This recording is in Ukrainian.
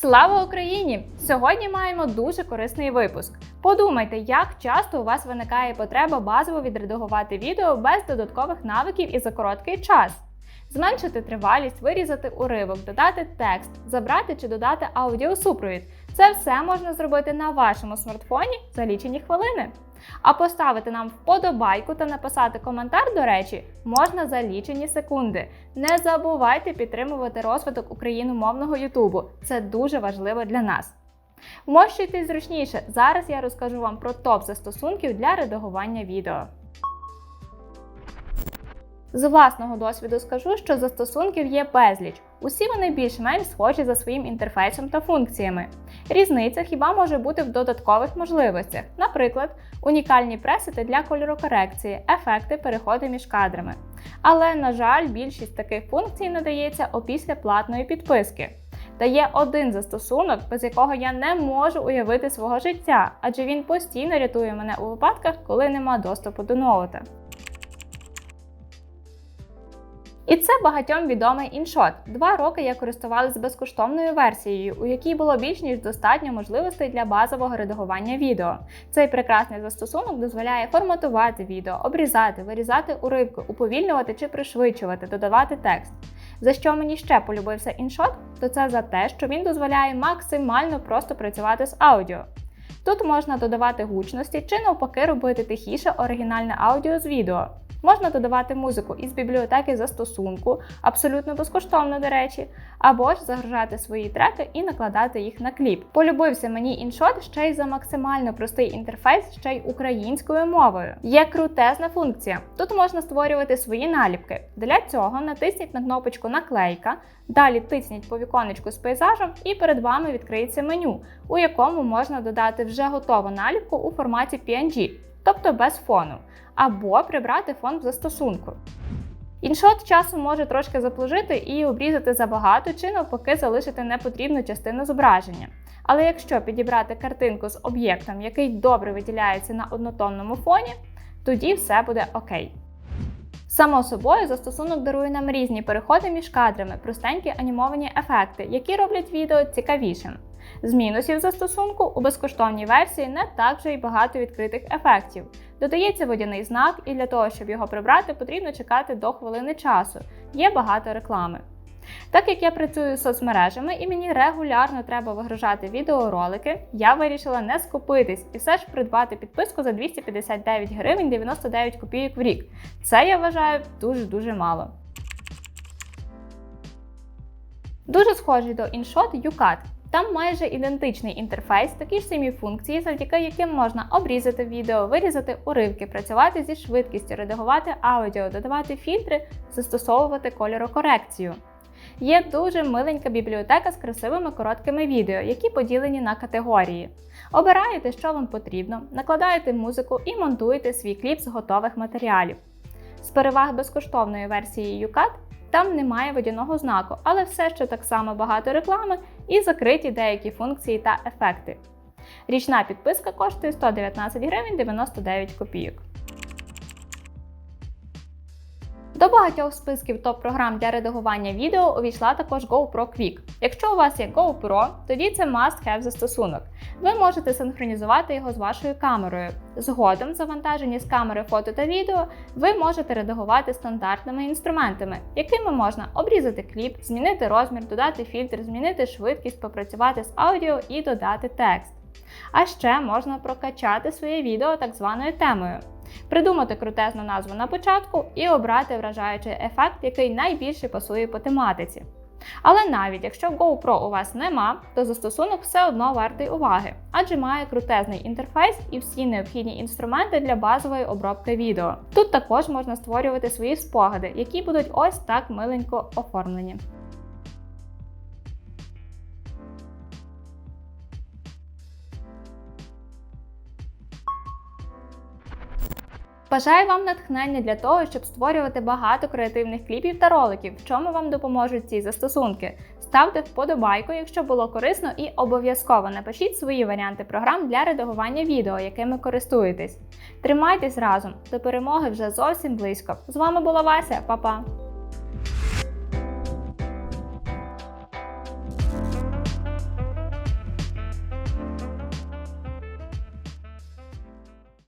Слава Україні! Сьогодні маємо дуже корисний випуск. Подумайте, як часто у вас виникає потреба базово відредагувати відео без додаткових навиків і за короткий час. Зменшити тривалість, вирізати уривок, додати текст, забрати чи додати аудіосупровід. Це все можна зробити на вашому смартфоні за лічені хвилини. А поставити нам вподобайку та написати коментар, до речі, можна за лічені секунди. Не забувайте підтримувати розвиток україномовного Ютубу. Це дуже важливо для нас. Вмощуйтесь зручніше. Зараз я розкажу вам про топ застосунків для редагування відео. З власного досвіду скажу, що застосунків є безліч. Усі вони більш-менш схожі за своїм інтерфейсом та функціями. Різниця хіба може бути в додаткових можливостях, наприклад, унікальні пресети для кольорокорекції, ефекти переходи між кадрами. Але, на жаль, більшість таких функцій надається опісля платної підписки. Та є один застосунок, без якого я не можу уявити свого життя, адже він постійно рятує мене у випадках, коли нема доступу до ноута. І це багатьом відомий іншот. Два роки я користувалася безкоштовною версією, у якій було більш ніж достатньо можливостей для базового редагування відео. Цей прекрасний застосунок дозволяє форматувати відео, обрізати, вирізати уривки, уповільнювати чи пришвидшувати, додавати текст. За що мені ще полюбився іншот, то це за те, що він дозволяє максимально просто працювати з аудіо. Тут можна додавати гучності чи навпаки робити тихіше оригінальне аудіо з відео. Можна додавати музику із бібліотеки застосунку, абсолютно безкоштовно, до речі, або ж загружати свої треки і накладати їх на кліп. Полюбився мені іншот ще й за максимально простий інтерфейс, ще й українською мовою. Є крутезна функція. Тут можна створювати свої наліпки. Для цього натисніть на кнопочку Наклейка, далі тисніть по віконечку з пейзажем, і перед вами відкриється меню, у якому можна додати вже готову наліпку у форматі PNG, тобто без фону або прибрати фон в застосунку. Іншот часом може трошки заплужити і обрізати забагато чи навпаки залишити непотрібну частину зображення. Але якщо підібрати картинку з об'єктом, який добре виділяється на однотонному фоні, тоді все буде окей. Само собою, застосунок дарує нам різні переходи між кадрами, простенькі анімовані ефекти, які роблять відео цікавішим. З мінусів застосунку у безкоштовній версії не так вже й багато відкритих ефектів. Додається водяний знак, і для того, щоб його прибрати, потрібно чекати до хвилини часу. Є багато реклами. Так як я працюю з соцмережами і мені регулярно треба вигружати відеоролики, я вирішила не скупитись і все ж придбати підписку за 259 гривень 99 копійок в рік. Це я вважаю дуже-дуже мало. Дуже схожий до InShot UCut. Там майже ідентичний інтерфейс, такі ж самі функції, завдяки яким можна обрізати відео, вирізати уривки, працювати зі швидкістю, редагувати аудіо, додавати фільтри, застосовувати кольорокорекцію. Є дуже миленька бібліотека з красивими короткими відео, які поділені на категорії. Обираєте, що вам потрібно, накладаєте музику і монтуєте свій кліп з готових матеріалів. З переваг безкоштовної версії UCAT там немає водяного знаку, але все ще так само багато реклами і закриті деякі функції та ефекти. Річна підписка коштує 119 гривень 99 копійок. До багатьох списків топ-програм для редагування відео увійшла також GoPro Quick. Якщо у вас є GoPro, тоді це must-have застосунок. Ви можете синхронізувати його з вашою камерою. Згодом, завантажені з камери фото та відео, ви можете редагувати стандартними інструментами, якими можна обрізати кліп, змінити розмір, додати фільтр, змінити швидкість, попрацювати з аудіо і додати текст. А ще можна прокачати своє відео так званою темою. Придумати крутезну назву на початку і обрати вражаючий ефект, який найбільше пасує по тематиці. Але навіть якщо GoPro у вас нема, то застосунок все одно вартий уваги, адже має крутезний інтерфейс і всі необхідні інструменти для базової обробки відео. Тут також можна створювати свої спогади, які будуть ось так миленько оформлені. Бажаю вам натхнення для того, щоб створювати багато креативних кліпів та роликів, в чому вам допоможуть ці застосунки. Ставте вподобайку, якщо було корисно, і обов'язково напишіть свої варіанти програм для редагування відео, якими користуєтесь. Тримайтесь разом, до перемоги вже зовсім близько. З вами була Вася, Па-па!